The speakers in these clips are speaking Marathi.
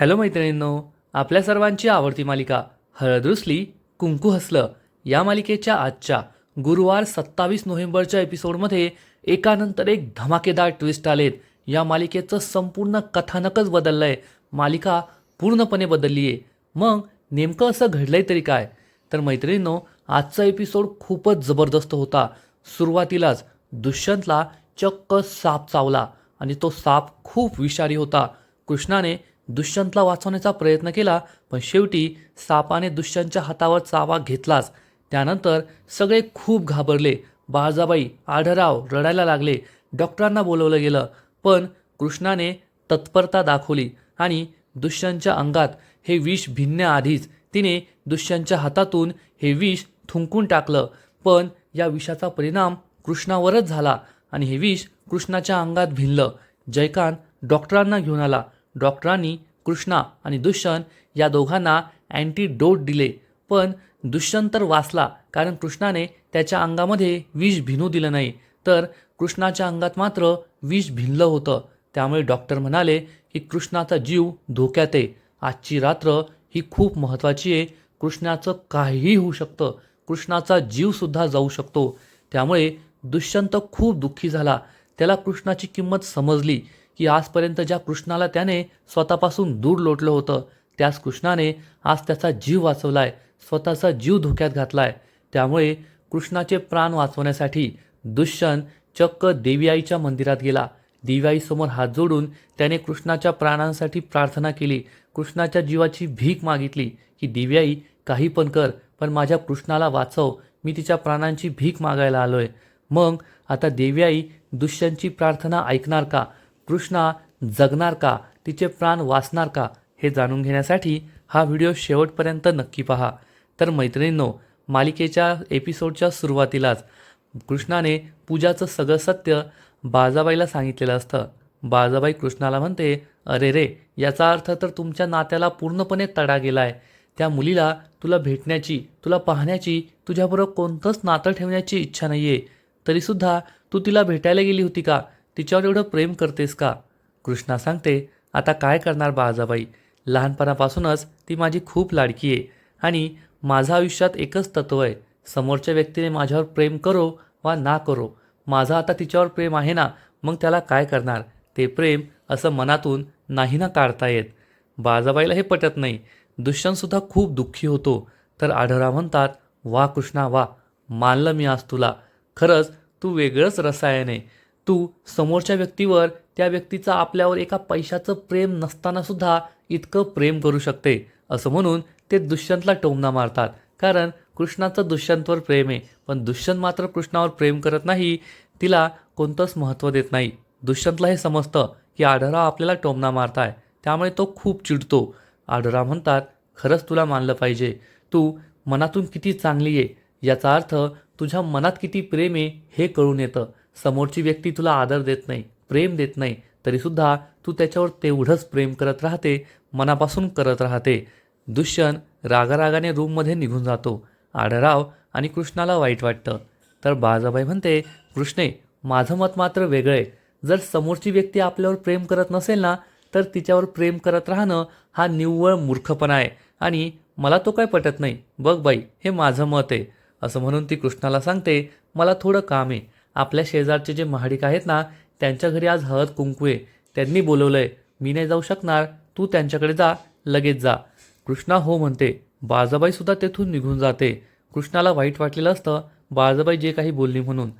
हॅलो मैत्रिणींनो आपल्या सर्वांची आवडती मालिका हळद रुसली कुंकू हसलं या मालिकेच्या आजच्या गुरुवार सत्तावीस नोव्हेंबरच्या एपिसोडमध्ये एकानंतर एक धमाकेदार ट्विस्ट आलेत. या मालिकेचं संपूर्ण कथानकच बदललं आहे मालिका पूर्णपणे बदलली आहे मग नेमकं असं घडलंय तरी काय? तर मैत्रिणींनो आजचा एपिसोड खूपच जबरदस्त होता. सुरुवातीलाच दुष्यंतला चक्क साप चावला आणि तो साप खूप विषारी होता. कृष्णाने दुष्यंतला वाचवण्याचा प्रयत्न केला पण शेवटी सापाने दुष्यंतच्या हातावर चावा घेतलाच. त्यानंतर सगळे खूप घाबरले. बाळजाबाई आढराव रडायला लागले. डॉक्टरांना बोलवलं गेलं पण कृष्णाने तत्परता दाखवली आणि दुष्यंतच्या अंगात हे विष भिनण्याआधीच तिने दुष्यंतच्या हातातून हे विष थुंकून टाकलं. पण या विषाचा परिणाम कृष्णावरच झाला आणि हे विष कृष्णाच्या अंगात भिनलं. जयकांत डॉक्टरांना घेऊन आला. डॉक्टरांनी कृष्णा आणि दुष्यंत या दोघांना अँटीडोट दिले. पण दुष्यंत तर वाचला कारण कृष्णाने त्याच्या अंगामध्ये विष भिनू दिलं नाही. तर कृष्णाच्या अंगात मात्र विष भिनलं होतं. त्यामुळे डॉक्टर म्हणाले की कृष्णाचा जीव धोक्यात आहे. आजची रात्र ही खूप महत्त्वाची आहे. कृष्णाचं काहीही होऊ शकतं. कृष्णाचा जीवसुद्धा जाऊ शकतो. त्यामुळे दुष्यंत खूप दुःखी झाला. त्याला कृष्णाची किंमत समजली. की आजपर्यंत ज्या कृष्णाला त्याने स्वतःपासून दूर लोटलं होतं त्याच कृष्णाने आज त्याचा जीव वाचवलाय स्वतःचा जीव धोक्यात घातलाय. त्यामुळे कृष्णाचे प्राण वाचवण्यासाठी दुष्यंत चक्क देवीआईच्या मंदिरात गेला. देवीआईसमोर हात जोडून त्याने कृष्णाच्या प्राणांसाठी प्रार्थना केली. कृष्णाच्या जीवाची भीक मागितली की देवीआई काही पण कर पण माझ्या कृष्णाला वाचव. मी तिच्या प्राणांची भीक मागायला आलोय. मग आता देवीआई दुष्यंतची प्रार्थना ऐकणार का? कृष्णा जगणार का? तिचे प्राण वाचणार का? हे जाणून घेण्यासाठी हा व्हिडिओ शेवटपर्यंत नक्की पहा. तर मैत्रिणींनो मालिकेच्या एपिसोडच्या सुरुवातीलाच कृष्णाने पूजाचं सगळं सत्य बाजाबाईला सांगितलेलं असतं. बाजाबाई कृष्णाला म्हणते अरे रे याचा अर्थ तर तुमच्या नात्याला पूर्णपणे तडा गेला आहे त्या मुलीला तुला भेटण्याची तुला पाहण्याची तुझ्याबरोबर कोणतंच नातं ठेवण्याची इच्छा नाही आहे तरीसुद्धा तू तिला भेटायला गेली होती का? तिच्यावर एवढं प्रेम करतेस का? कृष्णा सांगते आता काय करणार बाळाजाबाई लहानपणापासूनच ती माझी खूप लाडकी आहे आणि माझं आयुष्यात एकच तत्व आहे. समोरच्या व्यक्तीने माझ्यावर प्रेम करो वा ना करो माझं आता तिच्यावर प्रेम आहे ना मग त्याला काय करणार? ते प्रेम असं मनातून नाही ना काढता येत. बाळाजाबाईला हे पटत नाही. दुष्यंतसुद्धा खूप दुःखी होतो. तर आढळा म्हणतात वा कृष्णा वा मानलं मी आज तुला. खरंच तू वेगळंच रसायन आहे. तू समोरच्या व्यक्तीवर त्या व्यक्तीचा आपल्यावर एका पैशाचं प्रेम नसताना सुद्धा इतकं प्रेम करू शकते असं म्हणून ते दुष्यंतला टोमना मारतात. कारण कृष्णाचं दुष्यंतवर प्रेम आहे पण दुष्यंत मात्र कृष्णावर प्रेम करत नाही तिला कोणतंच महत्त्व देत नाही. दुष्यंतला हे समजतं की आढरा आपल्याला टोमना मारताय त्यामुळे तो खूप चिडतो. आढरा म्हणतात खरंच तुला मानलं पाहिजे. तू मनातून किती चांगली आहे याचा अर्थ तुझ्या मनात किती प्रेम आहे हे कळून येतं. समोरची व्यक्ती तुला आदर देत नाही प्रेम देत नाही तरीसुद्धा तू त्याच्यावर तेवढंच प्रेम करत राहते मनापासून करत राहते. दुष्यंत रागारागाने रूममध्ये निघून जातो. आढराव आणि कृष्णाला वाईट वाटतं. तर बाळाबाई म्हणते कृष्णे माझं मत मात्र वेगळं आहे. जर समोरची व्यक्ती आपल्यावर प्रेम करत नसेल ना तर तिच्यावर प्रेम करत राहणं हा निव्वळ मूर्खपणा आहे आणि मला तो काय पटत नाही. बघ बाई हे माझं मत आहे. असं म्हणून ती कृष्णाला सांगते मला थोडं काम आहे. आपल्या शेजारचे जे महाडिक आहेत ना त्यांच्या घरी आज हळद कुंकू आहे. त्यांनी बोलवलं आहे मी नाही जाऊ शकणार तू त्यांच्याकडे जा लगेच जा. कृष्णा हो म्हणते बाळजाबाईसुद्धा तेथून निघून जाते. कृष्णाला वाईट वाटलेलं असतं बाळजाबाई जे काही बोलली म्हणून.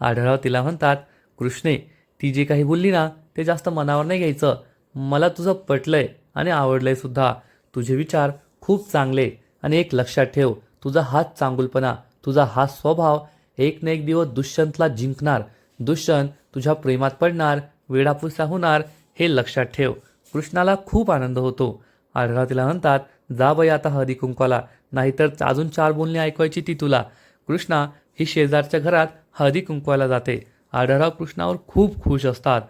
आढळराव तिला म्हणतात कृष्णे ती जे काही बोलली ना ते जास्त मनावर नाही घ्यायचं. मला तुझं पटलंय आणि आवडलंय सुद्धा. तुझे विचार खूप चांगले आणि एक लक्षात ठेव. तुझा हाच चांगुलपणा तुझा हा स्वभाव एक ना एक दिवस दुष्यंतला जिंकणार. दुष्यंत तुझ्या प्रेमात पडणार वेडापुसा होणार हे लक्षात ठेव. कृष्णाला खूप आनंद होतो. आढळा तिला म्हणतात जा बाई आता हळदी कुंकवाला नाहीतर अजून चार बोलणी ऐकवायची ती तुला. कृष्णा ही शेजारच्या घरात हळदी जाते. आढळराव कृष्णावर खूप खुश असतात.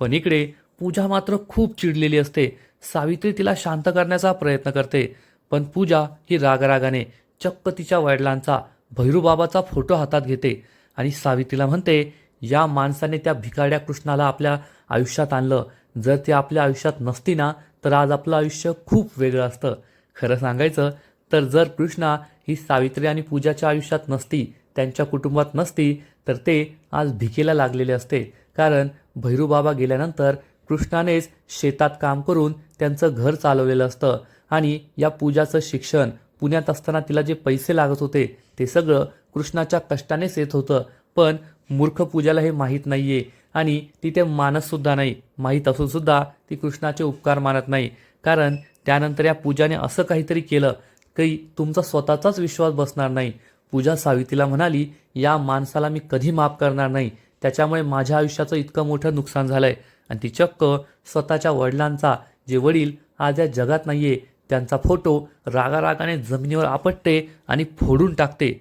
पण इकडे पूजा मात्र खूप चिडलेली असते. सावित्री तिला शांत करण्याचा प्रयत्न करते. पण पूजा ही रागरागाने चक्क तिच्या वडिलांचा भैरूबाबाचा फोटो हातात घेते आणि सावित्रीला म्हणते या माणसाने त्या भिकाड्या कृष्णाला आपल्या आयुष्यात आणलं. जर ते आपल्या आयुष्यात नसती ना तर आज आपलं आयुष्य खूप वेगळं असतं. खरं सांगायचं तर जर कृष्णा ही सावित्री आणि पूजाच्या आयुष्यात नसती त्यांच्या कुटुंबात नसती तर ते आज भिकेला लागलेले असते. कारण भैरूबाबा गेल्यानंतर कृष्णानेच शेतात काम करून त्यांचं घर चालवलेलं असतं आणि या पूजाचं शिक्षण पुण्यात असताना तिला जे पैसे लागत होते ते सगळं कृष्णाच्या कष्टानेच येत होतं. पण मूर्ख पूजाला हे माहीत नाही आहे आणि ती ते मानतसुद्धा नाही. माहीत असूनसुद्धा ती कृष्णाचे उपकार मानत नाही. कारण त्यानंतर या पूजाने असं काहीतरी केलं की तुमचा स्वतःचाच विश्वास बसणार नाही. पूजा सावित्रीला म्हणाली या माणसाला मी कधी माफ करणार नाही. त्याच्यामुळे माझ्या आयुष्याचं इतकं मोठं नुकसान झालं आहे आणि ती चक्क स्वतःच्या वडिलांचा जे वडील आज या जगात नाही आहे त्यांचा फोटो रागारागाने जमिनीवर आपटते आणि फोडून टाकते.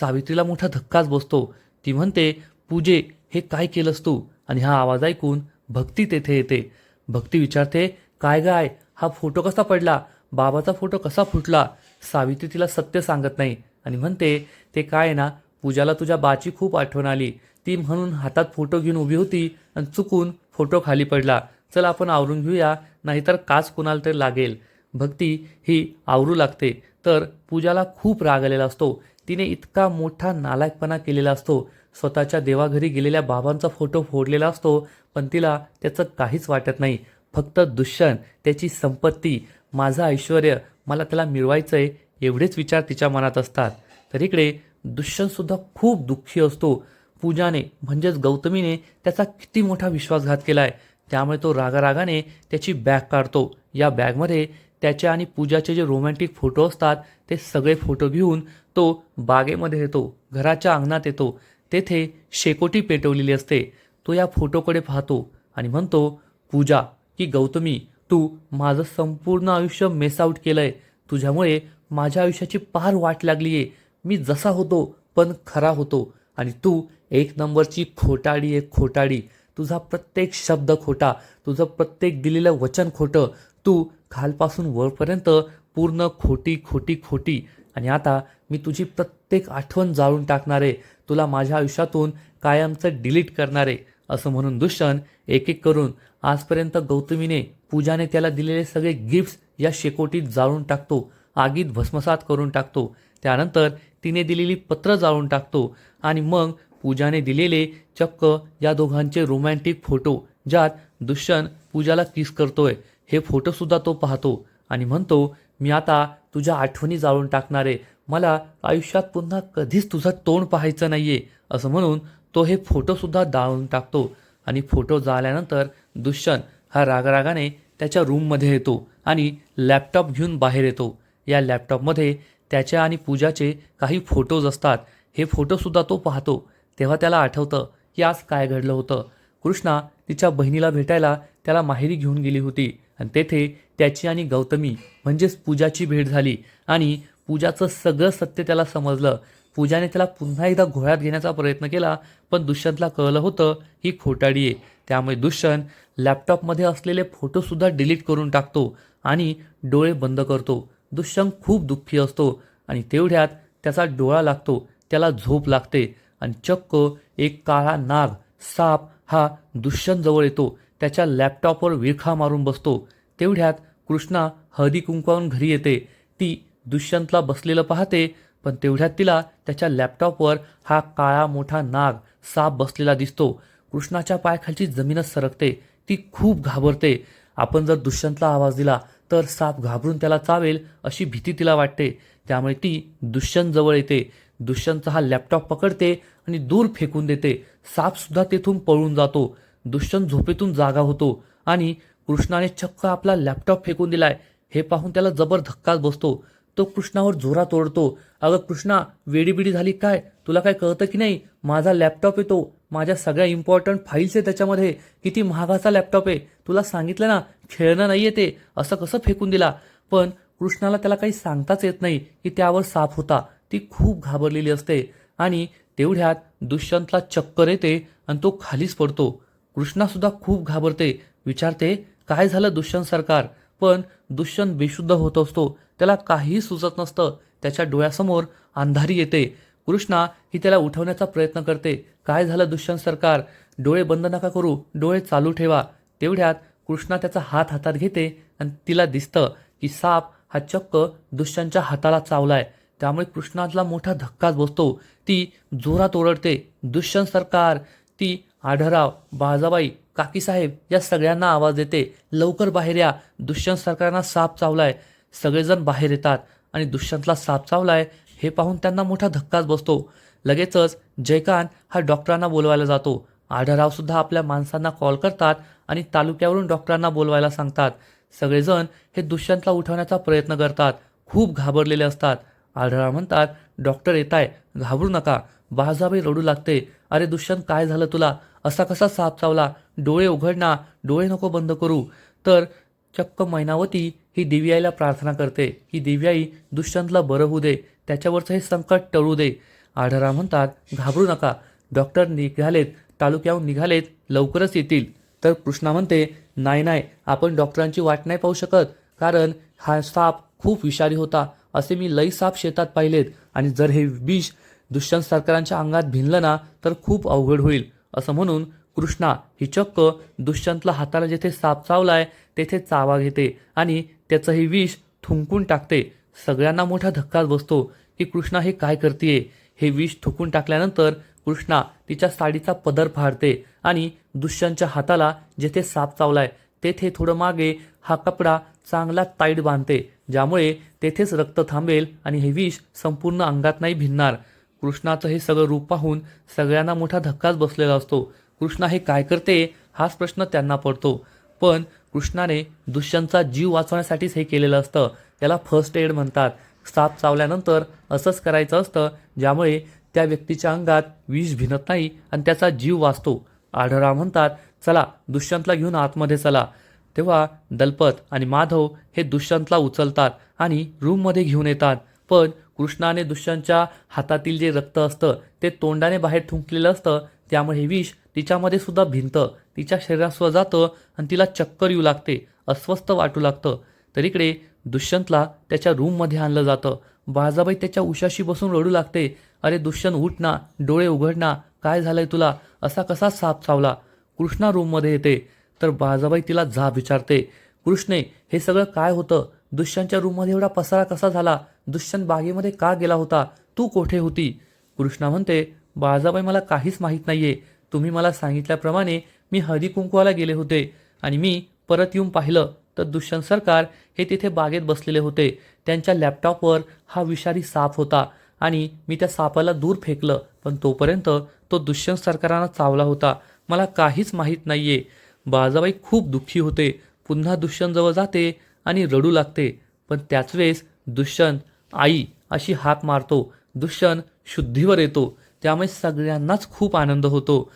सावित्रीला मोठा धक्काच बसतो. ती म्हणते पूजे हे काय केलंस तू? आणि हा आवाज ऐकून भक्ती तेथे येते. भक्ती विचारते काय गाय हा फोटो कसा पडला? बाबाचा फोटो कसा फुटला? सावित्री तिला सत्य सांगत नाही आणि म्हणते ते काय आहे ना पूजाला तुझ्या बाची खूप आठवण आली. ती म्हणून हातात फोटो घेऊन उभी होती आणि चुकून फोटो खाली पडला. चल आपण आवरून घेऊया नाहीतर काच कुणाला तरी लागेल. भक्ती ही आवरू लागते. तर पूजाला खूप राग आलेला असतो. तिने इतका मोठा नालायकपणा केलेला असतो. स्वतःच्या देवाघरी गेलेल्या बाबांचा फोटो फोडलेला असतो पण तिला त्याचं काहीच वाटत नाही. फक्त दुष्यंत त्याची संपत्ती माझं ऐश्वर मला त्याला मिळवायचं आहे एवढेच विचार तिच्या मनात असतात. तर इकडे दुष्यंतसुद्धा खूप दुःखी असतो. पूजाने म्हणजेच गौतमीने त्याचा किती मोठा विश्वासघात केला आहे त्यामुळे तो रागारागाने त्याची बॅग काढतो. या बॅगमध्ये त्याचे आणि पूजाचे जे रोमॅन्टिक फोटो असतात ते सगळे फोटो घेऊन तो बागेमध्ये येतो घराच्या अंगणात येतो. तेथे शेकोटी पेटवलेली असते. तो या फोटोकडे पाहतो आणि म्हणतो पूजा की गौतमी तू माझं संपूर्ण आयुष्य मेसआउट केलं आहे तुझ्यामुळे माझ्या आयुष्याची पार वाट लागली आहे मी जसा होतो पण खरा होतो. आणि तू एक नंबरची खोटाडी एक खोटाडी. तुझा प्रत्येक शब्द खोटा तुझं प्रत्येक दिलेलं वचन खोटं. तू खालपासून वरपर्यंत पूर्ण खोटी खोटी खोटी. आणि आता मी तुझी प्रत्येक आठवण जाळून टाकणार आहे तुला माझ्या आयुष्यातून कायमचं डिलीट करणारे असं म्हणून दुष्यंत एक एक करून आजपर्यंत गौतमीने पूजाने त्याला दिलेले सगळे गिफ्ट्स या शेकोटीत जाळून टाकतो आगीत भस्मसात करून टाकतो. त्यानंतर तिने दिलेली पत्र जाळून टाकतो आणि मग पूजाने दिलेले चक्क या दोघांचे रोमॅन्टिक फोटो ज्यात दुष्यंत पूजाला किस करतोय. हे फोटोसुद्धा तो पाहतो आणि म्हणतो मी आता तुझ्या आठवणी जाळून टाकणार. आहे मला आयुष्यात पुन्हा कधीच तुझं तोंड पाहायचं नाही आहे असं म्हणून तो हे फोटोसुद्धा जाळून टाकतो. आणि फोटो जाळल्यानंतर दुष्यंत हा रागरागाने त्याच्या रूममध्ये येतो आणि लॅपटॉप घेऊन बाहेर येतो. या लॅपटॉपमध्ये त्याच्या आणि पूजाचे काही फोटोज असतात. हे फोटोसुद्धा तो पाहतो. तेव्हा त्याला आठवतं की आज काय घडलं होतं. कृष्णा तिच्या बहिणीला भेटायला त्याला माहेरी घेऊन गेली होती. आणि तेथे त्याची आणि गौतमी म्हणजेच पूजाची भेट झाली. आणि पूजाचं सगळं सत्य त्याला समजलं. पूजाने त्याला पुन्हा एकदा घोळ्यात घेण्याचा प्रयत्न केला पण दुष्यंतला कळलं होतं ही खोटाडी आहे. त्यामुळे दुष्यंत लॅपटॉपमध्ये असलेले फोटोसुद्धा डिलीट करून टाकतो आणि डोळे बंद करतो. दुष्यंत खूप दुःखी असतो आणि तेवढ्यात त्याचा डोळा लागतो त्याला झोप लागते. आणि चक्क एक काळा नाग साप हा दुष्यंतजवळ येतो. त्याच्या लॅपटॉपवर विरखा मारून बसतो. तेवढ्यात कृष्णा हळदी कुंकवाहून घरी येते. ती दुष्यंतला बसलेलं पाहते पण तेवढ्यात तिला त्याच्या लॅपटॉपवर हा काळा मोठा नाग साप बसलेला दिसतो. कृष्णाच्या पायाखालची जमीनच सरकते. ती खूप घाबरते. आपण जर दुष्यंतला आवाज दिला तर साप घाबरून त्याला चावेल अशी भीती तिला वाटते. त्यामुळे ती दुष्यंत जवळ येते. दुष्यंतचा हा लॅपटॉप पकडते आणि दूर फेकून देते. सापसुद्धा तेथून पळून जातो. दुष्यंत झोपेतून जागा होतो आणि कृष्णाने चक्क आपला लॅपटॉप फेकून दिलाय. हे पाहून त्याला जबर धक्काच बसतो. तो कृष्णावर जोरा तोडतो अगं कृष्णा वेडीबिडी झाली काय? तुला काय कळतं की नाही? माझा लॅपटॉप येतो. माझ्या सगळ्या इम्पॉर्टंट फाईल्स आहे त्याच्यामध्ये. किती महागाचा लॅपटॉप आहे. तुला सांगितलं ना खेळणं नाही येते असं कसं फेकून दिला? पण कृष्णाला त्याला काही सांगताच येत नाही की त्यावर साप होता. ती खूप घाबरलेली असते. आणि तेवढ्यात दुष्यंतला चक्कर येते आणि तो खालीच पडतो. कृष्णासुद्धा खूप घाबरते. विचारते काय झालं दुष्यंत सरकार? पण दुष्यंत बेशुद्ध होत असतो. त्याला काहीही सुचत नसतं. त्याच्या डोळ्यासमोर अंधारी येते. कृष्णा ही त्याला उठवण्याचा प्रयत्न करते. काय झालं दुष्यंत सरकार? डोळे बंद नका करू. डोळे चालू ठेवा. तेवढ्यात कृष्णा त्याचा हात हातात घेते आणि तिला दिसतं की साप हा चक्क दुष्यंतच्या हाताला चावलाय. त्यामुळे कृष्णाला मोठा धक्काच बसतो. ती जोरात ओरडते दुष्यंत सरकार ती आढराव बाजाबाई काकीसाहेब या सगळ्यांना आवाज देते. लवकर बाहेर या. दुष्यंत सरकारांना साप चावलाय. सगळेजण बाहेर येतात आणि दुष्यंतला साप चावलाय हे पाहून त्यांना मोठा धक्काच बसतो. लगेचच जयकांत हा डॉक्टरांना बोलवायला जातो. आढरावसुद्धा आपल्या माणसांना कॉल करतात आणि तालुक्यावरून डॉक्टरांना बोलवायला सांगतात. सगळेजण हे दुष्यंतला उठवण्याचा प्रयत्न करतात. खूप घाबरलेले असतात. आढळा म्हणतात डॉक्टर येत आहे घाबरू नका बाजाबाई रडू लागते. अरे दुष्यंत काय झालं तुला? असा कसा साप चावला? डोळे उघडणा डोळे नको बंद करू. तर चक्क मैनावती ही देवी आईला प्रार्थना करते. ही देवी आई दुष्यंतला बरं होऊ दे त्याच्यावरचं हे संकट टळू दे. आढळा म्हणतात घाबरू नका डॉक्टर निघालेत तालुक्याहून निघालेत लवकरच येतील. तर कृष्णा म्हणते नाही नाही आपण डॉक्टरांची वाट नाही पाहू शकत कारण हा साप खूप विषारी होता. असे मी लई साप शेतात पाहिलेत. आणि जर हे विष दुष्यंत सरकारांच्या अंगात भिनलं ना तर खूप अवघड होईल. असं म्हणून कृष्णा ही चक्क दुष्यंतला हाताला जेथे साप चावलाय तेथे चावा घेते आणि त्याचंही विष थुंकून टाकते. सगळ्यांना मोठा धक्काच बसतो की कृष्णा हे काय करते हे विष थुकून टाकल्यानंतर कृष्णा तिच्या साडीचा पदर फाडते आणि दुष्यंतच्या हाताला जेथे साप चावलाय तेथे थोडं मागे हा कपडा चांगला टाईट बांधते ज्यामुळे तेथेच रक्त थांबेल आणि हे विष संपूर्ण अंगात नाही भिनणार. कृष्णाचं हे सगळं रूप पाहून सगळ्यांना मोठा धक्काच बसलेला असतो. कृष्णा हे काय करते हाच प्रश्न त्यांना पडतो. पण कृष्णाने दुष्यंतचा जीव वाचवण्यासाठीच हे केलेलं असतं. याला फर्स्ट एड म्हणतात. साप चावल्यानंतर असंच करायचं असतं ज्यामुळे त्या व्यक्तीच्या अंगात विष भिनत नाही आणि त्याचा जीव वाचतो. आढळराव म्हणतात चला दुष्यंतला घेऊन आतमध्ये चला. तेव्हा दलपत आणि माधव हे दुष्यंतला उचलतात आणि रूममध्ये घेऊन येतात. पण कृष्णाने दुष्यंतच्या हातातील जे रक्त असतं ते तोंडाने बाहेर ठुंकलेलं असतं. त्यामुळे हे विष तिच्यामध्ये सुद्धा भिंत तिच्या शरीरासवर जातं आणि तिला चक्कर येऊ लागते अस्वस्थ वाटू लागतं. तर इकडे दुष्यंतला त्याच्या रूममध्ये आणलं जातं. बाजाबाई त्याच्या उशाशी बसून रडू लागते. अरे दुष्यंत उठ ना डोळे उघडना काय झालंय तुला? असा कसा साप चावला? कृष्णा रूममध्ये येते. तर बाजाबाई तिला जा विचारते कृष्णे हे सगळं काय होतं? दुष्यंतच्या रूममध्ये एवढा पसारा कसा झाला? दुष्यंत बागेमध्ये का गेला होता? तू कोठे होती? कृष्णा म्हणते बाळजाबाई मला काहीच माहीत नाहीये. तुम्ही मला सांगितल्याप्रमाणे मी हळदी कुंकवाला गेले होते आणि मी परत येऊन पाहिलं तर दुष्यंत सरकार हे तिथे बागेत बसलेले होते. त्यांच्या लॅपटॉपवर हा विषारी साप होता आणि मी त्या सापाला दूर फेकलं पण तोपर्यंत तो दुष्यंत सरकारांना चावला होता. मला काहीच माहीत नाहीये. बाजाबाई खूप दुःखी होते. पुन्हा दुष्यंतजवळ जाते आणि रडू लागते. पण त्याच वेळेस दुष्यंत आई अशी हाक मारतो. दुष्यंत शुद्धीवर येतो. त्यामुळे सगळ्यांनाच खूप आनंद होतो.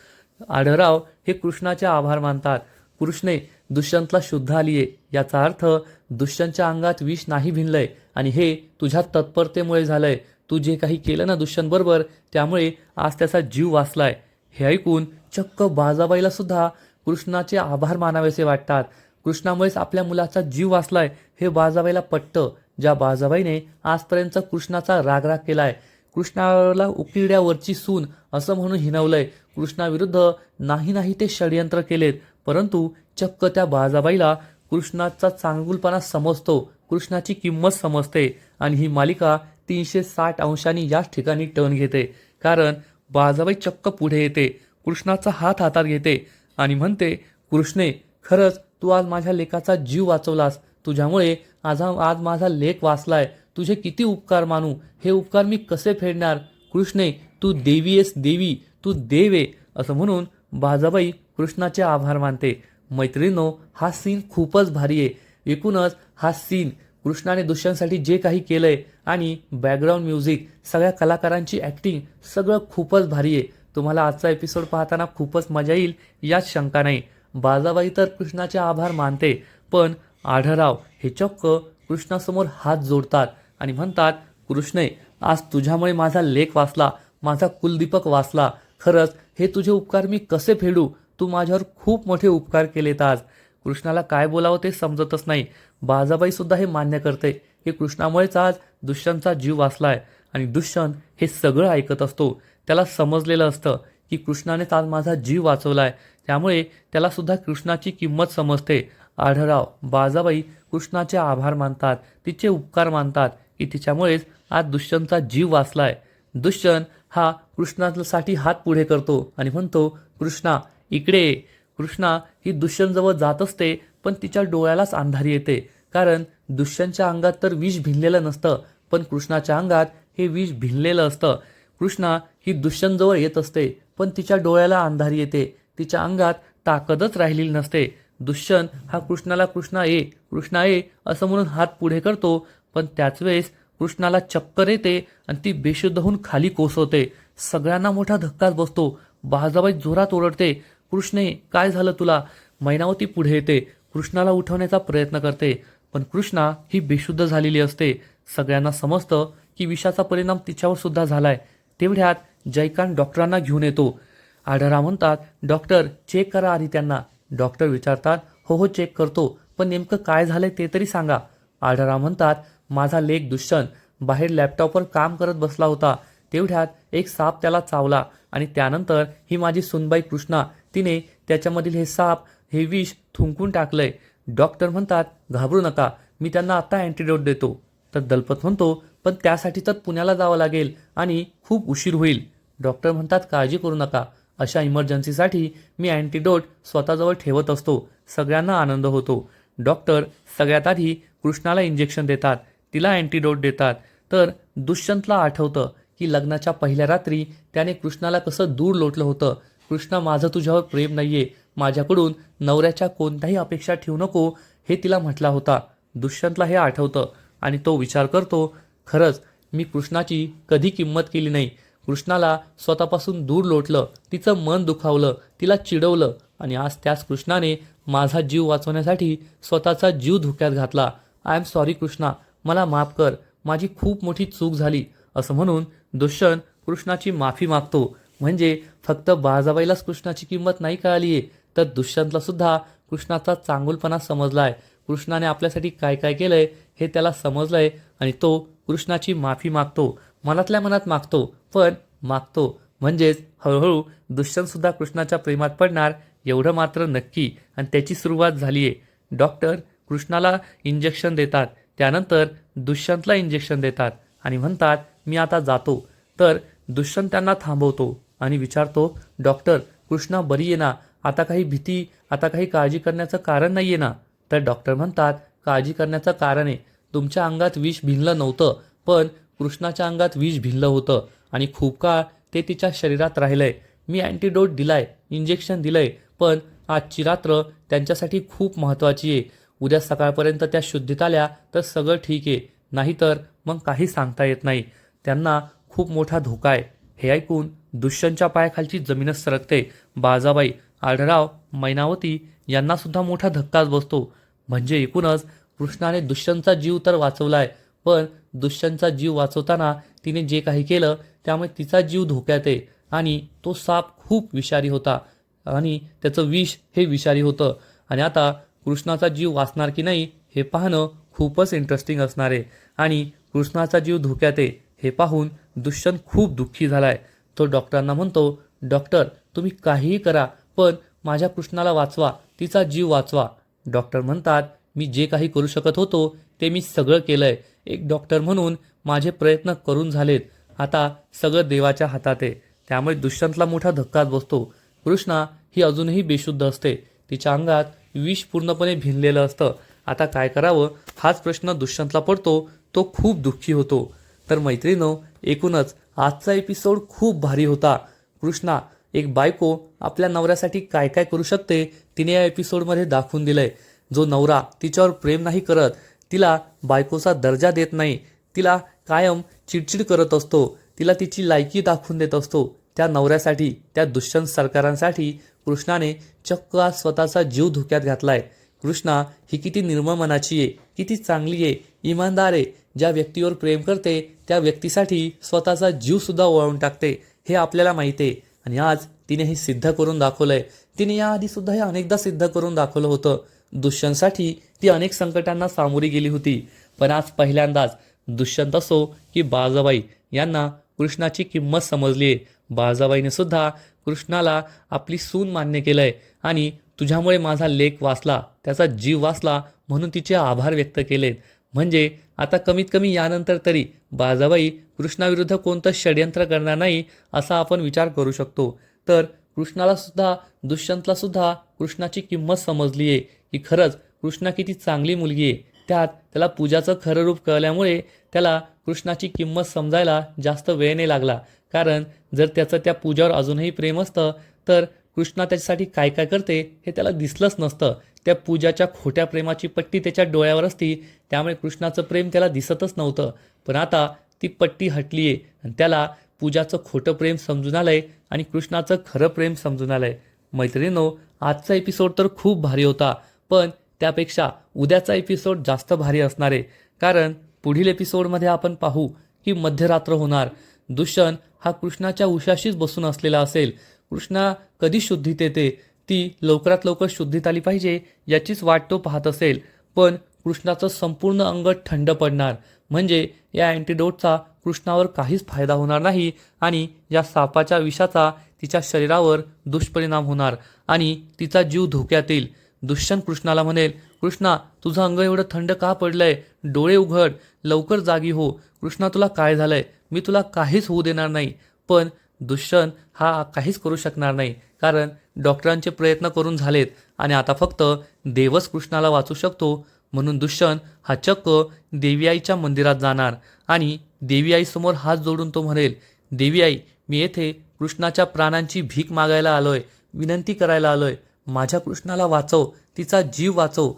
आढळराव हे कृष्णाचे आभार मानतात. कृष्णे दुष्यंतला शुद्ध आलीये. याचा अर्थ दुष्यंतच्या अंगात विष नाही भिनलंय आणि हे तुझ्या तत्परतेमुळे झालंय. तू जे काही केलं ना दुष्यंत बरोबर त्यामुळे आज त्याचा जीव वाचलाय. हे ऐकून चक्क बाजाबाईला सुद्धा कृष्णाचे आभार मानावेसे वाटतात. कृष्णामुळेच आपल्या मुलाचा जीव वाचलाय. हे बाजाबाईला पटतं. ज्या बाजाबाईने आजपर्यंत कृष्णाचा रागराग केलाय. कृष्णाला उकिरड्यावरची सून असं म्हणून हिनवलंय कृष्णाविरुद्ध नाही नाही ते षडयंत्र केलेत. परंतु चक्क त्या बाजाबाईला कृष्णाचा चांगुलपणा समजतो. कृष्णाची किंमत समजते आणि ही मालिका तीनशे साठ अंशांनी याच ठिकाणी टर्न घेते. कारण बाजाबाई चक्क पुढे येते. कृष्णाचा हात हातात घेते. आणि म्हणते कृष्णे खरंच तू आज माझ्या लेखाचा जीव वाचवलास. तुझ्यामुळे आज आज माझा लेख वाचलाय. तुझे किती उपकार मानू? हे उपकार मी कसे फेडणार? कृष्णे तू देवी आहेस देवी तू देव आहे असं म्हणून बाजाबाई कृष्णाचे आभार मानते. मैत्रिणीनो हा सीन खूपच भारी आहे. एकूणच हा सीन कृष्णाने दुष्यांसाठी जे काही केलंय आणि बॅकग्राऊंड म्युझिक सगळ्या कलाकारांची ॲक्टिंग सगळं खूपच भारी आहे. तुम्हाला आजचा एपिसोड पाहताना खूपच मजा येईल यात शंका नाही. बाजाबाई तर कृष्णाचे आभार मानते पण आढराव हे चक्क कृष्णासमोर हात जोडतात आणि म्हणतात कृष्णे आज तुझ्यामुळे माझा लेख वाचला माझा कुलदीपक वाचला. खरंच हे तुझे उपकार मी कसे फेडू? तू माझ्यावर खूप मोठे उपकार केलेत आज. कृष्णाला काय बोलावं ते समजतच नाही. बाजाबाई सुद्धा हे मान्य करते की कृष्णामुळेच आज दुष्यंतचा जीव वाचलाय आणि दुष्यंत हे सगळं ऐकत असतो. त्याला समजलेलं असतं की कृष्णानेच आज माझा जीव वाचवला आहे त्यामुळे त्यालासुद्धा कृष्णाची किंमत समजते. आढळराव बाजाबाई कृष्णाचे आभार मानतात तिचे उपकार मानतात की तिच्यामुळेच आज दुष्यंतचा जीव वाचला आहे दुष्यंत हा कृष्णासाठी हात पुढे करतो आणि म्हणतो कृष्णा इकडे कृष्णा ही दुष्यंतजवळ जात असते पण तिच्या डोळ्यालाच अंधारी येते. कारण दुष्यंतच्या अंगात तर विष भिनलेलं नसतं पण कृष्णाच्या अंगात हे विष भिनलेलं असतं. कृष्णा ही दुष्यंतजवळ येत असते पण तिच्या डोळ्याला अंधारी येते. तिच्या अंगात ताकदच राहिलेली नसते. दुष्यंत हा कृष्णाला कृष्णा ये कृष्णा ये असं म्हणून हात पुढे करतो. पण त्याच वेळेस कृष्णाला चक्कर येते आणि ती बेशुद्ध होऊन खाली कोसवते सगळ्यांना मोठा धक्काच बसतो. बाजाबाई जोरात ओरडते कृष्णे काय झालं तुला? मैनावती पुढे येते. कृष्णाला उठवण्याचा प्रयत्न करते पण कृष्णा ही बेशुद्ध झालेली असते. सगळ्यांना समजतं की विषाचा परिणाम तिच्यावर सुद्धा झालाय. तेवढ्यात जयकांत डॉक्टरांना घेऊन येतो. आढळा म्हणतात डॉक्टर चेक करा आधी त्यांना. डॉक्टर विचारतात हो हो चेक करतो. पण नेमकं काय झालंय ते तरी सांगा. आढळा म्हणतात माझा लेख दुष्यंत. बाहेर लॅपटॉपवर काम करत बसला होता. तेवढ्यात एक साप त्याला चावला आणि त्यानंतर ही माझी सुनबाई कृष्णा. तिने त्याच्यामधील हे साप हे विष थुंकून टाकलंय. डॉक्टर म्हणतात घाबरू नका. मी त्यांना आत्ता अँटीडोट देतो. तर दलपत म्हणतो पण त्यासाठी तर पुण्याला जावं लागेल आणि खूप उशीर होईल. डॉक्टर म्हणतात काळजी करू नका. अशा इमर्जन्सीसाठी मी अँटीडोट स्वतःजवळ ठेवत असतो. सगळ्यांना आनंद होतो. डॉक्टर सगळ्यात आधी कृष्णाला इंजेक्शन देतात. तिला अँटीडोट देतात. तर दुष्यंतला आठवतं की लग्नाच्या पहिल्या रात्री त्याने कृष्णाला कसं दूर लोटलं होतं. कृष्णा माझं तुझ्यावर प्रेम नाहीये. माझ्याकडून नवऱ्याच्या कोणत्याही अपेक्षा ठेवू नको हे तिला म्हटला होता. दुष्यंतला हे आठवतं आणि तो विचार करतो खरंच मी कृष्णाची कधी किंमत केली नाही. कृष्णाला स्वतःपासून दूर लोटलं तिचं मन दुखावलं तिला चिडवलं आणि आज त्याच कृष्णाने माझा जीव वाचवण्यासाठी स्वतःचा जीव धोक्यात घातला. I am sorry Krishna. मला माफ कर. माझी खूप मोठी चूक झाली. असं म्हणून दुष्यंत कृष्णाची माफी मागतो. म्हणजे फक्त बाजाबाईलाच कृष्णाची किंमत नाही कळाली आहे तर दुष्यंतला सुद्धा कृष्णाचा चांगुलपणा आहे कृष्णाने आपल्यासाठी काय काय केलंय हे त्याला समजलं आहे आणि तो कृष्णाची माफी मागतो. मनातल्या मनात मागतो पण मागतो. म्हणजेच हळूहळू दुष्यंतसुद्धा कृष्णाच्या प्रेमात पडणार एवढं मात्र नक्की आणि त्याची सुरुवात झाली आहे डॉक्टर कृष्णाला इंजेक्शन देतात. त्यानंतर दुष्यंतला इंजेक्शन देतात आणि म्हणतात मी आता जातो. तर दुष्यंत त्यांना थांबवतो आणि विचारतो डॉक्टर कृष्णा बरी आहे ना? आता काही भीती आता काही काळजी करण्याचं कारण नाही आहे ना? तर डॉक्टर म्हणतात काळजी करण्याचं कारण आहे. तुमच्या अंगात विष भिनलं नव्हतं पण कृष्णाच्या अंगात विष भिनलं होतं आणि खूप काळ ते तिच्या शरीरात राहिलंय. मी अँटीडोट दिलाय इंजेक्शन दिलंय पण आजची रात्र त्यांच्यासाठी खूप महत्त्वाची आहे. उद्या सकाळपर्यंत त्या शुद्धीत आल्या तर सगळं ठीक आहे. नाहीतर मग काही सांगता येत नाही. त्यांना खूप मोठा धोका आहे. हे ऐकून दुष्यंतच्या पायाखालची जमीनच सरकते. बाजाबाई आढराव मैनावती यांनासुद्धा मोठा धक्काच बसतो. म्हणजे एकूणच कृष्णाने दुष्यंतचा जीव तर वाचवलाय पण दुष्यंतचा जीव वाचवताना तिने जे काही केलं त्यामुळे तिचा जीव धोक्यात आहे आणि तो साप खूप विषारी होता आणि त्याचं विष हे विषारी होतं. आणि आता कृष्णाचा जीव वाचणार की नाही हे पाहणं खूपच इंटरेस्टिंग असणार आहे. आणि कृष्णाचा जीव धोक्यात आहे हे पाहून दुष्यंत खूप दुःखी झालाय. तो डॉक्टरांना म्हणतो डॉक्टर तुम्ही काहीही करा पण माझ्या कृष्णाला वाचवा तिचा जीव वाचवा. डॉक्टर म्हणतात मी जे काही करू शकत होतो ते मी सगळं केलंय. एक डॉक्टर म्हणून माझे प्रयत्न करून झालेत. आता सगळं देवाच्या हातात. आहे त्यामुळे दुष्यंतला मोठा धक्काच बसतो. कृष्णा ही अजूनही बेशुद्ध असते. तिच्या अंगात विष पूर्णपणे भिनलेलं असतं. आता काय करावं? हाच प्रश्न दुष्यंतला पडतो. तो खूप दुःखी होतो. तर मैत्रिणो एकूणच आजचा एपिसोड खूप भारी होता. कृष्णा एक बायको आपल्या नवऱ्यासाठी काय काय करू शकते तिने या एपिसोडमध्ये दाखवून दिलंय. जो नवरा तिच्यावर प्रेम नाही करत तिला बायकोचा दर्जा देत नाही तिला कायम चिडचिड करत असतो तिला तिची लायकी दाखवून देत असतो. त्या नवऱ्यासाठी त्या दुष्यंत सरकारांसाठी कृष्णाने चक्क आज स्वतःचा जीव धोक्यात घातलाय. कृष्णा ही किती निर्मळ मनाची आहे किती चांगली आहे इमानदार आहे. ज्या व्यक्तीवर प्रेम करते त्या व्यक्तीसाठी स्वतःचा जीवसुद्धा ओळवून टाकते. हे आपल्याला माहिती आहे. आणि आज तिने हे सिद्ध करून दाखवलंय. तिने याआधीसुद्धा हे अनेकदा सिद्ध करून दाखवलं होतं. दुष्यंतसाठी ती अनेक संकटांना सामोरी गेली होती. पण आज पहिल्यांदाच दुष्यंत असो की बाजाबाई यांना कृष्णाची किंमत समजली आहे बाळजाबाईने सुद्धा कृष्णाला आपली सून मान्य केलंय आणि तुझ्यामुळे माझा लेख वाचला त्याचा जीव वाचला म्हणून तिचे आभार व्यक्त केलेत. म्हणजे आता कमीत कमी यानंतर तरी बाजाबाई कृष्णाविरुद्ध कोणतं षडयंत्र करणार नाही असा आपण विचार करू शकतो. तर कृष्णाला सुद्धा दुष्यंतला सुद्धा कृष्णाची किंमत समजली आहे की खरंच कृष्णा किती चांगली मुलगी आहे. त्यात त्याला पूजाचं खरं रूप कळल्यामुळे त्याला कृष्णाची किंमत समजायला जास्त वेळ नाही लागला. कारण जर त्याचं त्या पूजावर अजूनही प्रेम असतं तर कृष्णा त्याच्यासाठी काय काय करते हे त्याला दिसलंच नसतं. त्या पूजाच्या खोट्या प्रेमाची पट्टी त्याच्या डोळ्यावर असती त्यामुळे कृष्णाचं प्रेम त्याला दिसतच नव्हतं. पण आता ती पट्टी हटली आहे आणि त्याला पूजाचं खोटं प्रेम समजून आलंय आणि कृष्णाचं खरं प्रेम समजून आलंय. मैत्रिणीनो आजचा एपिसोड तर खूप भारी होता पण त्यापेक्षा उद्याचा एपिसोड जास्त भारी असणार. आहे कारण पुढील एपिसोडमध्ये आपण पाहू की मध्यरात्र होणार. दुष्यंत हा कृष्णाच्या उशाशीच बसून असलेला असेल. कृष्णा कधी शुद्धीत येते? ती लवकरात लवकर शुद्धीत आली पाहिजे याचीच वाट तो पाहत असेल. पण कृष्णाचं संपूर्ण अंग थंड पडणार. म्हणजे या अँटीडोटचा कृष्णावर काहीच फायदा होणार नाही आणि या सापाच्या विषाचा तिच्या शरीरावर दुष्परिणाम होणार आणि तिचा जीव धोक्यात येईल दुष्यंत कृष्णाला म्हणेल कृष्णा तुझं अंग एवढं थंड का पडलंय? डोळे उघड. लवकर जागी हो. कृष्णा तुला काय झालंय? मी तुला काहीच होऊ देणार नाही. पण दुष्यंत हा काहीच करू शकणार नाही. कारण डॉक्टरांचे प्रयत्न करून झालेत आणि आता फक्त देवच कृष्णाला वाचू शकतो म्हणून दुष्यंत हा चक्क देवी आईच्या मंदिरात जाणार आणि देवी आईसमोर हात जोडून तो म्हणेल देवी आई मी येथे कृष्णाच्या प्राणांची भीक मागायला आलोय विनंती करायला आलोय. माझ्या कृष्णाला वाचव तिचा जीव वाचव.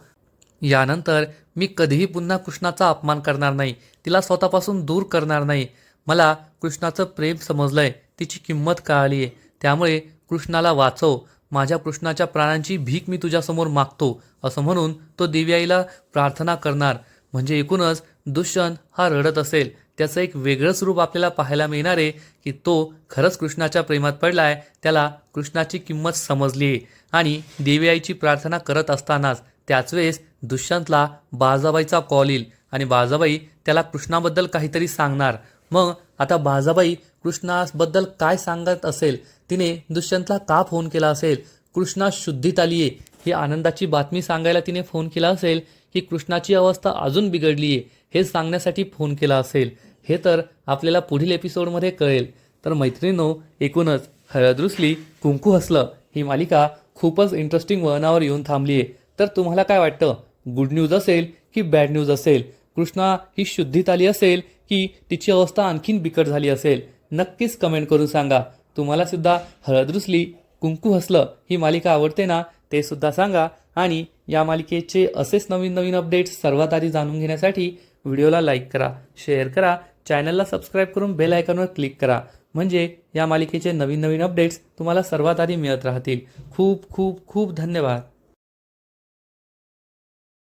यानंतर मी कधीही पुन्हा कृष्णाचा अपमान करणार नाही तिला स्वतःपासून दूर करणार नाही. मला कृष्णाचं प्रेम समजलंय तिची किंमत कळाली आहे त्यामुळे कृष्णाला वाचव माझ्या कृष्णाच्या प्राणांची भीक मी तुझ्यासमोर मागतो असं म्हणून तो देवी आईला प्रार्थना करणार. म्हणजे एकूणच दुष्यंत हा रडत असेल. त्याचं एक वेगळंच रूप आपल्याला पाहायला मिळणार आहे की तो खरंच कृष्णाच्या प्रेमात पडलाय त्याला कृष्णाची किंमत समजली आहे आणि देवी आईची प्रार्थना करत असतानाच त्याच वेळेस दुष्यंतला बाजाबाईचा कॉल येईल आणि बाजाबाई त्याला कृष्णाबद्दल काहीतरी सांगणार. मग आता बाजाबाई कृष्णाबद्दल काय सांगत असेल? तिने दुष्यंतला का फोन केला असेल? कृष्णा शुद्धीत आली आहे ही आनंदाची बातमी सांगायला तिने फोन केला असेल की कृष्णाची अवस्था अजून बिघडली आहे हे सांगण्यासाठी फोन केला असेल. हे तर आपल्याला पुढील एपिसोडमध्ये कळेल. तर मैत्रिणींनो एकूणच हळद रुसली कुंकू हसलं. ही मालिका खूपच इंटरेस्टिंग वळणावर येऊन थांबली आहे तर तुम्हाला काय वाटतं? गुड न्यूज असेल की बॅड न्यूज असेल? कृष्णा ही शुद्धीत आली असेल की तिची अवस्था आणखीन बिकट झाली असेल? नक्कीच कमेंट करून सांगा. तुम्हालासुद्धा हळद रुसली कुंकू हसलं ही मालिका आवडते ना ते सुद्धा सांगा. आणि या मालिकेचे असेच नवीन नवीन अपडेट्स सर्वात आधी जाणून घेण्यासाठी व्हिडिओला लाईक करा शेअर करा चॅनलला सबस्क्राईब करून बेल आयकॉनवर क्लिक करा. म्हणजे या मालिकेचे नवीन नवीन अपडेट्स तुम्हाला सर्वात आधी मिळत राहतील. खूप खूप खूप धन्यवाद.